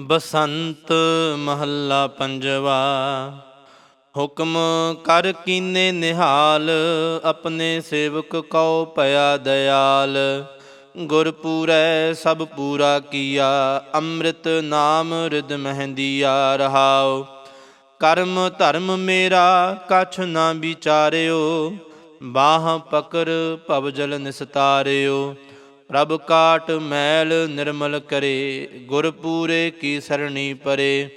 ਬਸੰਤ ਮਹੱਲਾ ਪੰਜਵਾ, ਹੁਕਮ ਕਰ ਕੀਨੇ ਨਿਹਾਲ, ਆਪਣੇ ਸੇਵਕ ਕਉ ਪਿਆ ਦਇਆਲ ਗੁਰ ਪੂਰੈ ਸਭ ਪੂਰਾ ਕੀਆ, ਅੰਮ੍ਰਿਤ ਨਾਮ ਰਿਦ ਮਹਿੰਦੀਆ ਰਹਾਉ। ਕਰਮ ਧਰਮ ਮੇਰਾ ਕਛ ਨਾ ਵਿਚਾਰਿਓ, ਬਾਹ ਪਕਰ ਭਵ ਜਲ ਨਿਸਤਾਰਿਓ। ਪ੍ਰਭ ਕਾਟ ਮੈਲ ਨਿਰਮਲ ਕਰੇ, ਗੁਰ ਪੂਰੇ ਕੀ ਸਰਣੀ ਪਰੇ।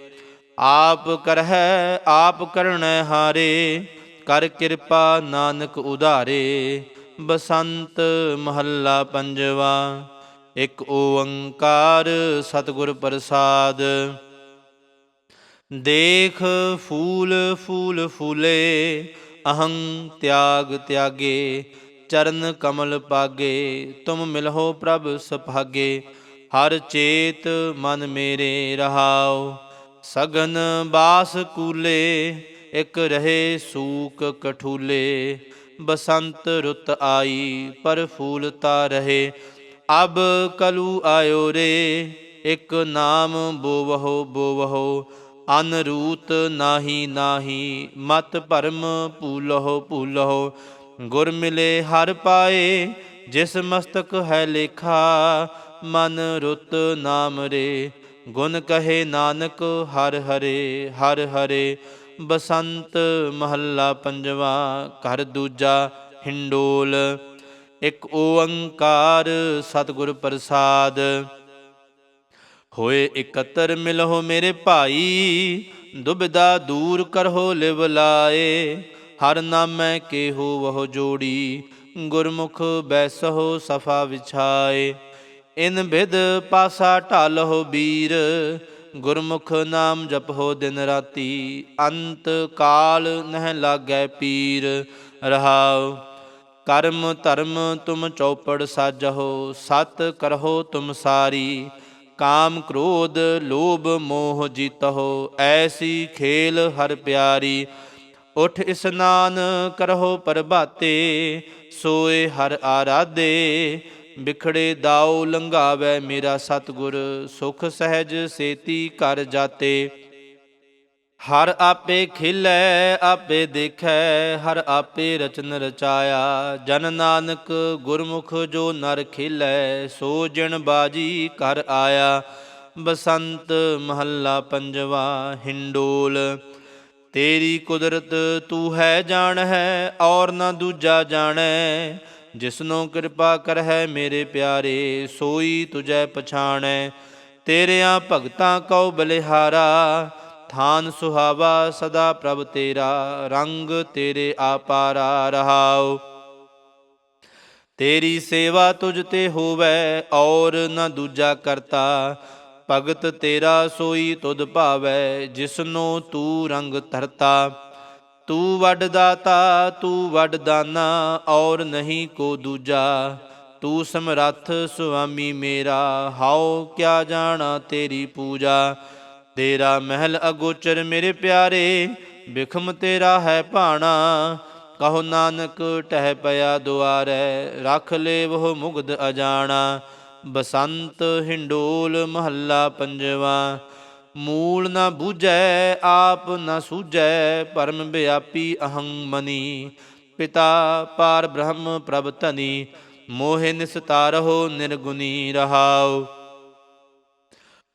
ਆਪ ਕਰਹਿ, ਆਪ ਕਰਣੈ ਹਾਰੇ, ਕਰ ਕਿਰਪਾ ਨਾਨਕ ਉਧਾਰੇ। ਬਸੰਤ ਮਹੱਲਾ ਪੰਜਵਾ, ਇੱਕ ਓੰਕਾਰ ਸਤਿਗੁਰ ਪ੍ਰਸਾਦ। ਦੇਖ ਫੂਲ ਫੂਲ ਫੂਲੇ ਅਹੰ ਤਿਆਗ ਤਿਆਗੇ ਚਰਨ ਕਮਲ ਪਾਗੇ, ਤੁਮ ਮਿਲਹੁ ਪ੍ਰਭ ਸੁਭਾਗੇ, ਹਰ ਚੇਤ ਮਨ ਮੇਰੇ ਰਹਾਉ ਸਗਨ ਬਾਸ ਕੂਲੇ, ਇਕ ਰਹੇ ਸੂਕ ਕਠੂਲੇ। ਬਸੰਤ ਰੁੱਤ ਆਈ, ਪਰ ਫੂਲਤਾ ਰਹੇ। ਅਬ ਕਲੂ ਆਇਓ ਰੇ, ਇਕ ਨਾਮ ਬੋਵਹੁ ਬੋਵਹੁ। ਅਨਰੂਤ ਨਾਹੀ ਨਾਹੀ, ਮਤ ਭਰਮ ਭੂਲਹੁ ਭੂਲਹੁ। ਗੁਰ ਮਿਲੇ ਹਰ ਪਾਏ, ਜਿਸ ਮਸਤਕ ਹੈ ਲੇਖਾ, ਮਨ ਰੁੱਤ ਨਾਮ ਰੇ। ਗੁਣ ਕਹੇ ਨਾਨਕ ਹਰ ਹਰੇ ਹਰ ਹਰੇ। ਬਸੰਤ ਮਹੱਲਾ ਪੰਜਵਾ, ਘਰ ਦੂਜਾ ਹਿੰਡੋਲ। ਇੱਕ ਓੰਕਾਰ ਸਤਿਗੁਰ ਪ੍ਰਸਾਦ। ਹੋਏ ਇਕੱਤਰ ਮਿਲਹੁ ਮੇਰੇ ਭਾਈ ਦੁਬਿਦਾ ਦੂਰ ਕਰਹੁ ਲਿਵ ਲਾਏ। ਹਰ ਨਾਮੈ ਕੇਹੋ ਵਹੁ ਜੋੜੀ, ਗੁਰਮੁਖ ਬੈਸਹੁ ਸਫਾ ਵਿਛਾਏ। ਇਨ ਬਿਦ ਪਾਸਾ ਢਾਲਹੁ ਬੀਰ, ਗੁਰਮੁਖ ਨਾਮ ਜਪਹੁ ਦਿਨ ਰਾਤੀ, ਅੰਤ ਕਾਲ ਨਹਿ ਲਾਗੈ ਪੀਰ। ਰਹਾਉ, ਕਰਮ ਧਰਮ ਤੁਮ ਚੌਪੜ ਸਾਜਹੁ, ਸਤ ਕਰਹੁ ਤੁਮ ਸਾਰੀ। ਕਾਮ ਕ੍ਰੋਧ ਲੋਭ ਮੋਹ ਜੀਤਹੁ, ਐਸੀ ਖੇਲ ਹਰ ਪਿਆਰੀ। ਉਠ ਇਸਨਾਨ ਕਰਹੁ ਪ੍ਰਭਾਤੇ, ਸੋਏ ਹਰ ਆਰਾਧੇ, ਬਿਖੜੇ ਦਾਉ ਲੰਘਾਵੇ ਮੇਰਾ ਸਤਗੁਰ, ਸੁਖ ਸਹਿਜ ਸੇਤੀ ਕਰ ਜਾਤੇ। ਹਰ ਆਪੇ ਖਿਲੈ, ਆਪੇ ਦੇਖੈ, ਹਰ ਆਪੇ ਰਚਨ ਰਚਾਇਆ। ਜਨ ਨਾਨਕ ਗੁਰਮੁਖ ਜੋ ਨਰ ਖਿਲੈ, ਸੋ ਜਿਣ ਬਾਜੀ ਕਰ ਆਇਆ। ਬਸੰਤ ਮਹੱਲਾ ਪੰਜਵਾ, ਹਿੰਡੋਲ ਤੇਰੀ ਕੁਦਰਤ ਤੂੰ ਹੈ ਜਾਣ ਹੈ, ਔਰ ਨਾ ਦੂਜਾ ਜਾਣੈ। ਜਿਸਨੂੰ ਕਿਰਪਾ ਕਰਹਿ ਮੇਰੇ ਪਿਆਰੇ, ਸੋਈ ਤੁਝੈ ਪਛਾਣੈ। ਤੇਰਿਆਂ ਭਗਤਾਂ ਕਉ ਬਲਿਹਾਰਾ, ਥਾਨ ਸੁਹਾਵਾ ਸਦਾ ਪ੍ਰਭ ਤੇਰਾ, ਰੰਗ ਤੇਰੇ ਆਪਾਰਾ ਰਹਾਉ। ਤੇਰੀ ਸੇਵਾ ਤੁਝ ਤੇ ਹੋਵੇ, ਔਰ ਨਾ ਦੂਜਾ ਕਰਤਾ। ਭਗਤ ਤੇਰਾ ਸੋਈ ਤੁਧ ਭਾਵੈ, ਜਿਸਨੋ ਤੂੰ ਰੰਗ ਧਰਤਾ। ਤੂੰ ਵੱਡ ਦਾਤਾ, ਤੂੰ ਵੱਡ ਦਾਨਾ, ਔਰ ਨਹੀਂ ਕੋ ਦੂਜਾ। ਤੂੰ ਸਮਰੱਥ ਸੁਆਮੀ ਮੇਰਾ, ਹਾਉ ਕਿਆ ਜਾਣਾ ਤੇਰੀ ਪੂਜਾ। ਤੇਰਾ ਮਹਿਲ ਅਗੋਚਰ ਮੇਰੇ ਪਿਆਰੇ, ਬਿਖਮ ਤੇਰਾ ਹੈ ਭਾਣਾ। ਕਹੋ ਨਾਨਕ, ਟਹਿ ਪਿਆ ਦੁਆਰੈ, ਰੱਖ ਲੈ ਉਹ ਮੁਗਦ ਅਜਾਣਾ। ਬਸੰਤ ਹਿੰਡੋਲ ਮਹੱਲਾ ਪੰਜਵਾ, ਮੂਲ ਨਾ ਬੂਝੈ, ਆਪ ਨਾ ਸੂਝੈ, ਪਰਮ ਵਿਆਪੀ ਅਹੰ ਮਨੀ। ਪਿਤਾ ਪਾਰ ਬ੍ਰਹਮ ਪ੍ਰਭ ਧਨੀ, ਮੋਹਿ ਨਿਸਤਾਰਹੁ ਨਿਰਗੁਨੀ ਰਹਾਉ।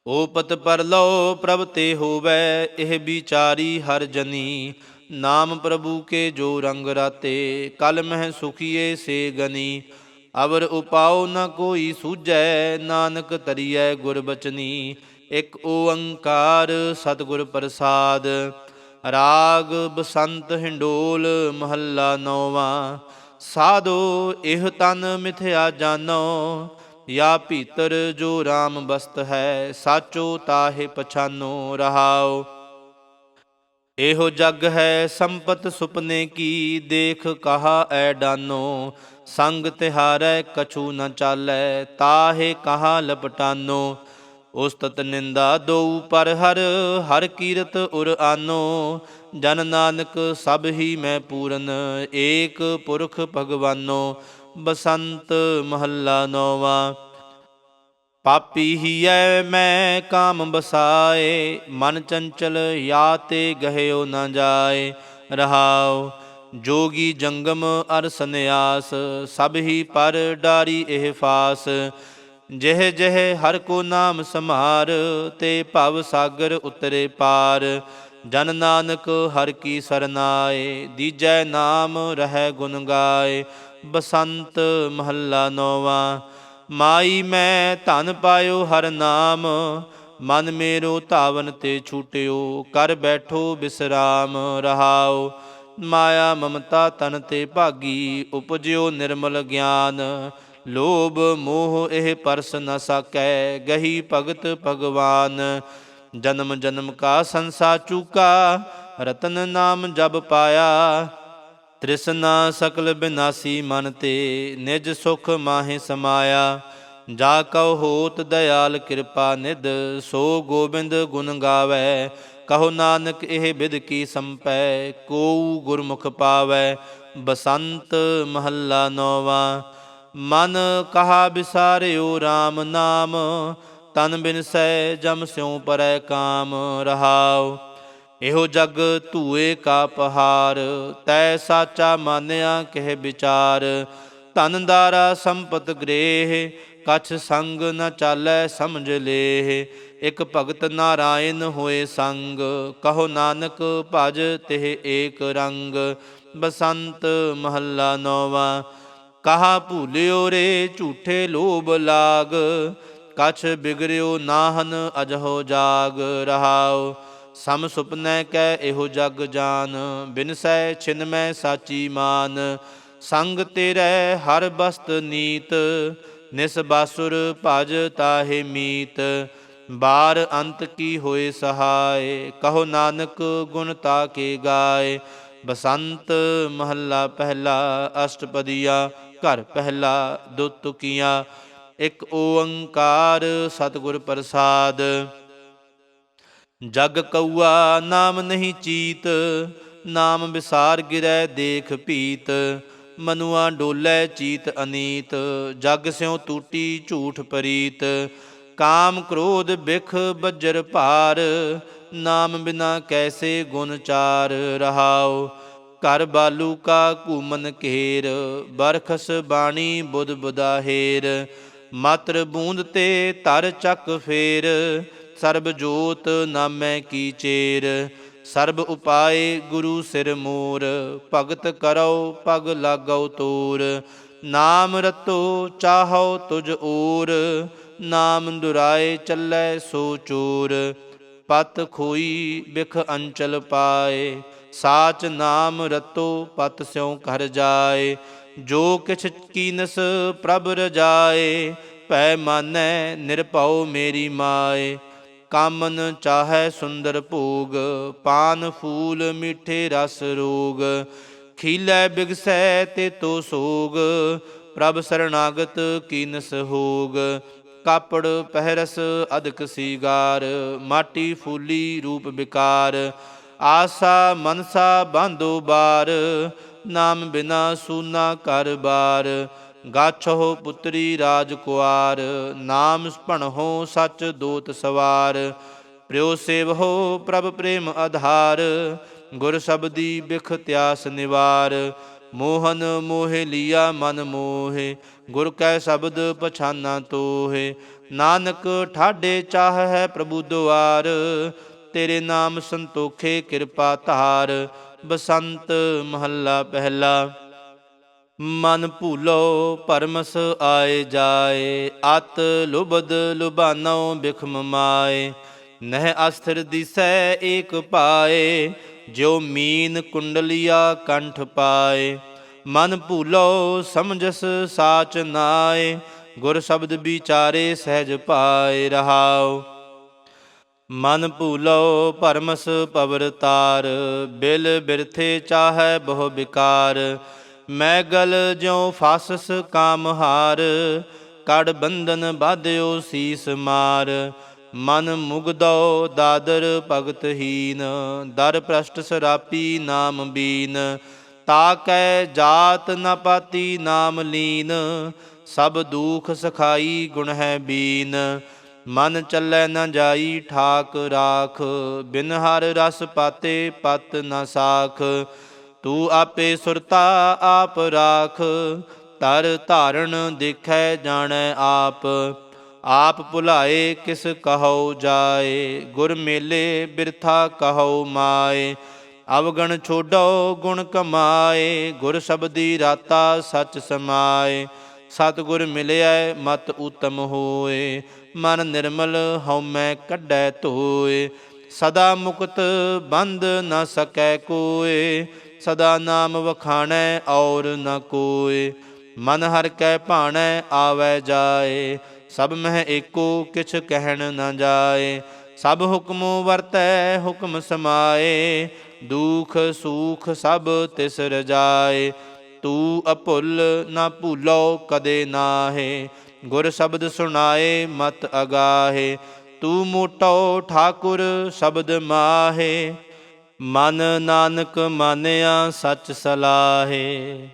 ਓਪਤ ਪਰ ਲਓ ਪ੍ਰਭ ਤੇ ਹੋਵੈ, ਇਹ ਵਿਚਾਰੀ ਹਰ ਜਨੀ। ਨਾਮ ਪ੍ਰਭੂ ਕੇ ਜੋ ਰੰਗ ਰਾਤੇ, ਕਲ ਮਹਿ ਸੁਖੀਏ ਸੇ ਗਨੀ। ਅਵਰ ਉਪਾਉ ਨ ਕੋਈ ਸੂਝੈ, ਨਾਨਕ ਤਰੀਐ ਗੁਰ ਬਚਨੀ। ਇਕ ਓੰਕਾਰ ਸਤਿਗੁਰ ਪ੍ਰਸਾਦ, ਰਾਗ ਬਸੰਤ ਹਿੰਡੋਲ ਮਹੱਲਾ ਨੌਵਾਂ। ਸਾਧੋ ਇਹ ਤਨ ਮਿਥਿਆ ਜਾਨੋ, ਯਾ ਭੀਤਰ ਜੋ RAM ਬਸਤ ਹੈ, ਸਾਚੋ ਤਾਹੇ ਪਛਾਨੋ ਰਹਾਓ ਇਹੋ ਜਗ ਹੈ ਸੰਪਤ ਸੁਪਨੇ ਕੀ, ਦੇਖ ਕਹਾ ਐ ਡਾਨੋ। ਸੰਗ ਤਿਹਾਰੈ, ਕਛੂ ਨ ਚਾਲੈ, ਤਾਹੇ ਕਹਾ ਲਪਟਾਨੋ। ਉਸਤਤ ਨਿੰਦਾ ਦਉ ਪਰ ਹਰ ਹਰ ਕੀਰਤ ਉਰ ਆਨੋ। ਜਨ ਨਾਨਕ ਸਭ ਹੀ ਮੈਂ ਪੂਰਨ, ਏਕ ਪੁਰਖ ਭਗਵਾਨੋ। ਬਸੰਤ ਮਹੱਲਾ ਨੌਵਾਂ। ਪਾਪੀ ਹੀ ਐ, ਮੈਂ ਕਾਮ ਬਸਾਏ, ਮਨ ਚੰਚਲ ਯਾ ਤੇ ਗਹਿਓ ਨਾ ਜਾਏ। ਰਹਾਓ ਜੋਗੀ ਜੰਗਮ ਅਰ ਸੰਨਿਆਸ, ਸਭ ਹੀ ਪਰ ਡਾਰੀ ਇਹ ਫਾਸ। ਜਿਹ ਜਿਹ ਹਰ ਕੋ ਨਾਮ ਸਮਾਰ ਤੇ ਭਵ ਸਾਗਰ ਉਤਰੇ ਪਾਰ। ਜਨ ਨਾਨਕ ਹਰ ਕੀ ਸਰਨਾਏ, ਦੀਜੈ ਨਾਮ ਰਹਿ ਗੁਣ ਗਾਏ। ਬਸੰਤ ਮਹੱਲਾ ਨੋਵਾ। ਮਾਈ ਮੈਂ ਧਨ ਪਾਇਓ ਹਰ ਨਾਮ, ਮਨ ਮੇਰੋ ਧਾਵਨ ਤੇ ਛੂਟਿਓ ਕਰ ਬੈਠੋ ਬਿਸਰਾਮ, ਰਹਾਓ। ਮਾਇਆ ਮਮਤਾ ਤਨ ਤੇ ਭਾਗੀ, ਉਪਜਿਓ ਨਿਰਮਲ ਗਿਆਨ। ਲੋਭ ਮੋਹ ਇਹ ਪਰਸ ਨ ਸਕੈ, ਗਹੀ ਭਗਤ ਭਗਵਾਨ। ਜਨਮ ਜਨਮ ਕਾ ਸੰਸਾ ਚੂਕਾ, ਰਤਨ ਨਾਮ ਜਬ ਪਾਇਆ। ਤ੍ਰਿਸ਼ਨਾ ਸਕਲ ਬਿਨਾਸੀ ਮਨ ਤੇ, ਨਿਜ ਸੁਖ ਮਾਹੇ ਸਮਾਇਆ। ਜਾ ਕਉ ਹੋਤ ਦਇਆਲ ਕਿਰਪਾ ਨਿਧ, ਸੋ ਗੋਬਿੰਦ ਗੁਣ ਗਾਵੇ। ਕਹੋ ਨਾਨਕ ਇਹ ਬਿਦ ਕੀ ਸੰਪੈ, ਕੋਉ ਗੁਰਮੁਖ ਪਾਵੈ। ਬਸੰਤ ਮਹੱਲਾ ਨੋਵਾ, ਮਨ ਕਹਾ ਬਿਸਾਰਿਓ RAM ਨਾਮ। ਤਨ ਬਿਨ ਸੈ ਜਮ ਸਿਉ ਪਰੈ ਕਾਮ ਰਹਾਉ। ਇਹੋ ਜਗ ਧੂਏ ਕਾ ਪਹਾਰ, ਤੈ ਸਾਚਾ ਮਾਨਿਆ ਕਹਿ ਵਿਚਾਰ। ਧਨ ਦਾਰਾ ਸੰਪਤ ਗ੍ਰੇਹ, ਕਛ ਸੰਗ ਨ ਚਾਲੈ ਸਮਝ ਲੇਹ। ਇਕ ਭਗਤ ਨਾਰਾਇਣ ਹੋਏ ਸੰਗ, ਕਹੋ ਨਾਨਕ ਭਜ ਤਿਹ ਏਕ ਰੰਗ। ਬਸੰਤ ਮਹੱਲਾ ਨੋਵਾ, ਕਹਾ ਭੂਲਿਓ ਰੇ ਝੂਠੇ ਲੋਭ ਲਾਗ। ਕਛ ਬਿਗਰਿਓ ਨਾਹਨ ਅਜਹੋ ਜਾਗ ਰਹਾਓ ਸਮ ਸੁਪਨੈ ਕੈ ਇਹੋ ਜਗ ਜਾਨ ਬਿਨਸੈ ਛਿਨਮੈ ਸਾਚੀ ਮਾਨ। ਸੰਗ ਤੇਰੇ ਹਰ ਬਸਤ ਨੀਤ, ਨਿਸ ਬਾਸੁਰ ਭਜ ਤਾਹੇ ਮੀਤ। ਬਾਰ ਅੰਤ ਕੀ ਹੋਏ ਸਹਾਏ, ਕਹੋ ਨਾਨਕ ਗੁਣ ਤਾ ਕੇ ਗਾਏ। ਬਸੰਤ ਮਹੱਲਾ ਪਹਿਲਾ, ਅਸ਼ਟਪਦੀਆ, ਘਰ ਪਹਿਲਾ ਦੁਤੁਕੀਆਂ ਇੱਕ ਓੰਕਾਰ ਸਤਿਗੁਰ ਪ੍ਰਸਾਦ। ਜਗ ਕਊਆ ਨਾਮ ਨਹੀਂ ਚੀਤ, ਨਾਮ ਵਿਸਾਰ ਗਿਰੈ ਦੇਖ ਭੀਤ, ਮਨੁਆ ਡੋਲੇ ਚੀਤ ਅਨੀਤ, ਜਗ ਸਿਉ ਟੂਟੀ ਝੂਠ ਪਰੀਤ, ਕਾਮ ਕ੍ਰੋਧ ਬਿਖ ਬੱਜਰ ਭਾਰ, ਨਾਮ ਬਿਨਾ ਕੈਸੇ ਗੁਣ ਚਾਰ ਰਹਾਓ ਘਰ ਬਾਲੂ ਕਾ ਘੂਮਨ ਘੇਰ, ਬਰਖਸ ਬਾਣੀ ਬੁੱਧ ਬੁਦਾਹੇਰ ਮਾਤਰ ਬੂੰਦ ਤੇ ਤਰ ਚੱਕ ਫੇਰ ਸਰਬ ਜੋਤ ਨਾਮੈ ਕੀ ਚੇਰ, ਸਰਬ ਉਪਾਏ ਗੁਰੂ ਸਿਰ ਮੋਰ, ਭਗਤ ਕਰੋ ਪਗ ਲਾਗੋ ਤੋਰ, ਨਾਮ ਰਤੋ ਚਾਹੋ ਤੁਜ ਓਰ ਨਾਮ ਦੁਰਾਏ ਚੱਲੈ ਸੋ ਚੂਰ, ਪਤ ਖੋਈ ਬਿਖ ਅੰਚਲ ਪਾਏ, ਸਾਚ ਨਾਮ ਰਤੋ ਪਤ ਸਿਉ ਘਰ ਜਾਏ, ਜੋ ਕਿਛ ਕੀਨਸ ਪ੍ਰਭ ਰਜਾਏ ਭੈ ਮਾਨੈ ਨਿਰਭਉ ਮੇਰੀ ਮਾਏ। ਕਾਮਨ ਚਾਹੈ ਸੁੰਦਰ ਭੋਗ, ਪਾਨ ਫੂਲ ਮਿੱਠੇ ਰਸ ਰੋਗ। ਖੀਲੇ ਬਿਗਸੈ ਤੇ ਤੋ ਸੋਗ, ਪ੍ਰਭ ਸਰਣਾਗਤ ਕੀਨਸ ਹੋਗ। ਕਾਪੜ ਪਹਿਰਸ ਅਦਕ ਸੀਗਾਰ, ਮਾਟੀ ਫੂਲੀ ਰੂਪ ਵਿਕਾਰ ਆਸਾ ਮਨਸਾ ਬਾਂਧੋ ਬਾਰ, ਨਾਮ ਬਿਨਾ ਸੂਨਾ ਕਰ ਬਾਰ। ਗਾਛੋ ਪੁੱਤਰੀ ਰਾਜ ਕੁਆਰ, ਨਾਮ ਭਣਹੁ ਸਚ ਦੋਤ ਸਵਾਰ। ਪ੍ਰਿਉ ਸੇਵਹੁ ਪ੍ਰਭ ਪ੍ਰੇਮ ਆਧਾਰ, ਗੁਰ ਸਬਦੀ ਬਿਖ ਤਿਆਸ ਨਿਵਾਰ। ਮੋਹਨ ਮੋਹਿ ਲੀਆ ਮਨ ਮੋਹਿ, ਗੁਰ ਕੈ ਸ਼ਬਦ ਪਛਾਨਾ ਤੋਹਿ। ਨਾਨਕ ਠਾਡੇ ਚਾਹ ਹੈ ਪ੍ਰਭੂ ਦੁਆਰ, ਤੇਰੇ ਨਾਮ ਸੰਤੋਖੇ ਕਿਰਪਾ ਧਾਰ। ਬਸੰਤ ਮਹੱਲਾ ਪਹਿਲਾ। ਮਨ ਭੂਲੋ ਪਰਮਸ ਆਏ ਜਾਏ, ਅਤ ਲੁਬਦ ਲੁਬਾਨੋ ਬਿਖਮ ਮਾਏ। ਨਹਿ ਅਸਥਿਰ ਦਿਸੈ ਏਕ ਪਾਏ ਜੋ ਮੀਨ ਕੁੰਡਲੀਆ ਕੰਠ ਪਾਏ। ਮਨ ਭੂਲੋ ਸਮਝਸ ਸਾਚ ਨਾਏ, ਗੁਰ ਸ਼ਬਦ ਵਿਚਾਰੇ ਸਹਿਜ ਪਾਏ ਰਹਾਉ। ਮਨ ਭੂਲੋ ਪਰਮਸ ਪਵਰ ਤਾਰ, ਬਿਲ ਬਿਰਥੇ ਚਾਹੈ ਬਹੁ ਵਿਕਾਰ ਮੈਂ ਗਲ ਜਿਉ ਫਾਸਸ ਕਾਮਹਾਰ ਕੜ ਬੰਧਨ ਬਾਧਿਓ ਸੀਸ ਮਾਰ। ਮਨ ਮੁਗਦੋ ਦਾਦਰ ਭਗਤ ਹੀਨ, ਦਰ ਪ੍ਰਸ਼ਟ ਸਰਾਪੀ ਨਾਮ ਬੀਨ। ਤਾ ਕੈ ਜਾਤ ਨ ਪਾਤੀ ਨਾਮ ਲੀਨ, ਸਭ ਦੁਖ ਸਖਾਈ ਗੁਣ ਹੈ ਬੀਨ। ਮਨ ਚੱਲੈ ਨ ਜਾਈ ਠਾਕ ਰਾਖ, ਬਿਨ ਹਰ ਰਸ ਪਾਤੇ ਪਤ ਨ ਸਾਖ। ਤੂੰ ਆਪੇ ਸੁਰਤਾ ਆਪ ਰਾਖ, ਤਰ ਧਾਰਨ ਦੇਖੈ ਜਾਣੈ ਆਪ। ਆਪ ਭੁਲਾਏ ਕਿਸ ਕਹਉ ਜਾਏ, ਗੁਰ ਮੇਲੇ ਬਿਰਥਾ ਕਹਉ ਮਾਏ। ਅਵਗਣ ਛੋਡੋ ਗੁਣ ਕਮਾਏ, ਗੁਰ ਸ਼ਬਦੀ ਰਾਤਾ ਸਚ ਸਮਾਏ। ਸਤਿਗੁਰ ਮਿਲਿਆ ਮਤ ਉਤਮ ਹੋਏ, ਮਨ ਨਿਰਮਲ ਹਉਮੈ ਕੱਢੈ ਧੋਏ। ਸਦਾ ਮੁਕਤ ਬੰਦ ਨਾ ਸਕੈ ਕੋਏ ਸਦਾ ਨਾਮ ਵਖਾਣੈ ਔਰ ਨ ਕੋਏ ਮਨ ਹਰ ਕੈ ਭਾਣੈ, ਆਵੈ ਜਾਏ। ਸਭ ਮਹਿ ਏਕੋ, ਕਿਛ ਕਹਿਣ ਨ ਜਾਏ। ਸਭ ਹੁਕਮੋ ਵਰਤੈ, ਹੁਕਮ ਸਮਾਏ। ਦੁਖ ਸੁਖ ਸਭ ਤਿਸ ਰਜਾਏ ਤੂੰ ਅਭੁੱਲ ਨਾ ਭੂਲੋ ਕਦੇ ਨਾਹੇ। ਗੁਰ ਸ਼ਬਦ ਸੁਣਾਏ, ਮਤ ਅਗਾਹੇ। ਤੂੰ ਮੋਟੋ ਠਾਕੁਰ ਸ਼ਬਦ ਮਾਹੇ। ਮਨ ਨਾਨਕ ਮਾਨਿਆ ਸੱਚ ਸਲਾਹੇ।